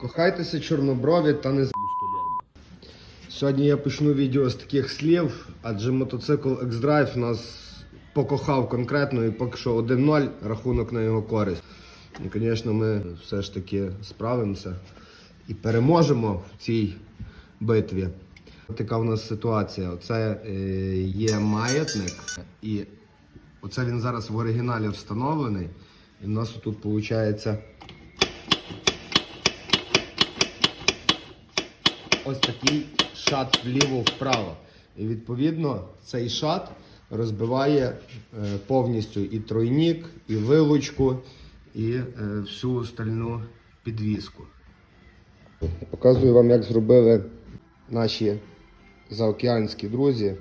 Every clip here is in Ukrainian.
Кохайтеся чорноброві та не з... Сьогодні я почну відео з таких слів, адже мотоцикл X-Drive нас покохав конкретно і поки що 1-0 рахунок на його користь. І, звісно, ми все ж таки справимося і переможемо в цій битві. Така в нас ситуація. Оце е, є маятник, і оце він зараз в оригіналі встановлений. І в нас тут виходить ось такий шат вліво-вправо. І відповідно цей шат розбиває е, повністю і тройнік, і вилучку, і е, всю остальну підвіску. Показую вам, як зробили наші заокеанські друзі.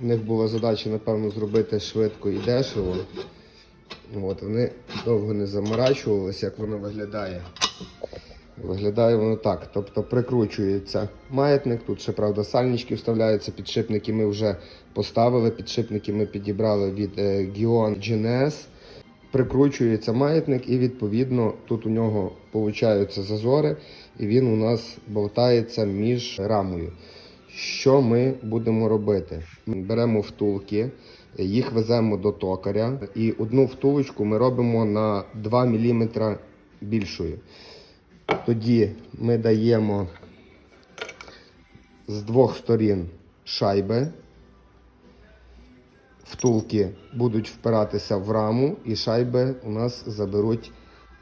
У них була задача, напевно, зробити швидко і дешево. От, вони довго не заморачувалися, як воно виглядає. Виглядає воно так. Тобто прикручується маятник. Тут ще, правда, сальнички вставляються, підшипники ми вже поставили. Підшипники ми підібрали від е, Gion GNS. Прикручується маятник, і відповідно тут у нього получаються зазори, і він у нас болтається між рамою. Що ми будемо робити? Ми беремо втулки, їх веземо до токаря, і одну втулочку ми робимо на 2 мм більшою. Тоді ми даємо з двох сторін шайби. Втулки будуть впиратися в раму, і шайби у нас заберуть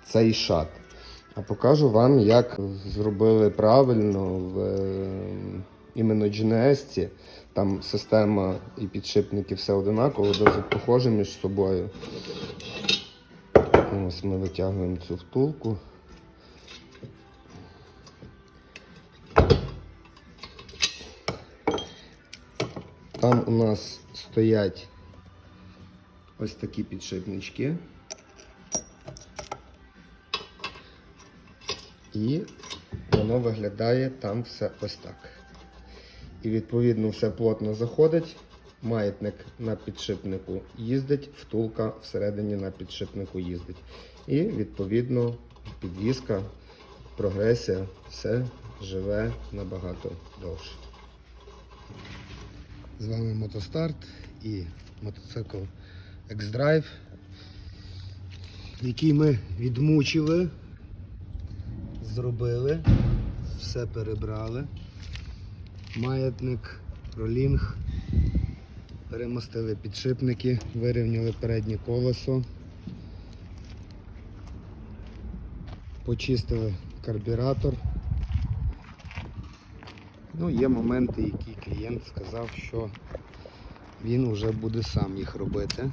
цей шат. А покажу вам, як зробили правильно в е, іменно GNS. Там система і підшипники все одинаково, досить похоже між собою. Ось ми витягуємо цю втулку. Там у нас стоять ось такі підшипнички. І воно виглядає там все ось так. І відповідно все плотно заходить. Маятник на підшипнику їздить, втулка всередині на підшипнику їздить. І відповідно підвізка, прогресія, все живе набагато довше. З вами Мотостарт і мотоцикл X-Drive, який ми відмучили, зробили, все перебрали. Маятник, ролінг, перемостили підшипники, вирівняли переднє колесо, почистили карбюратор. Ну, є моменти, які клієнт сказав, що він вже буде сам їх робити.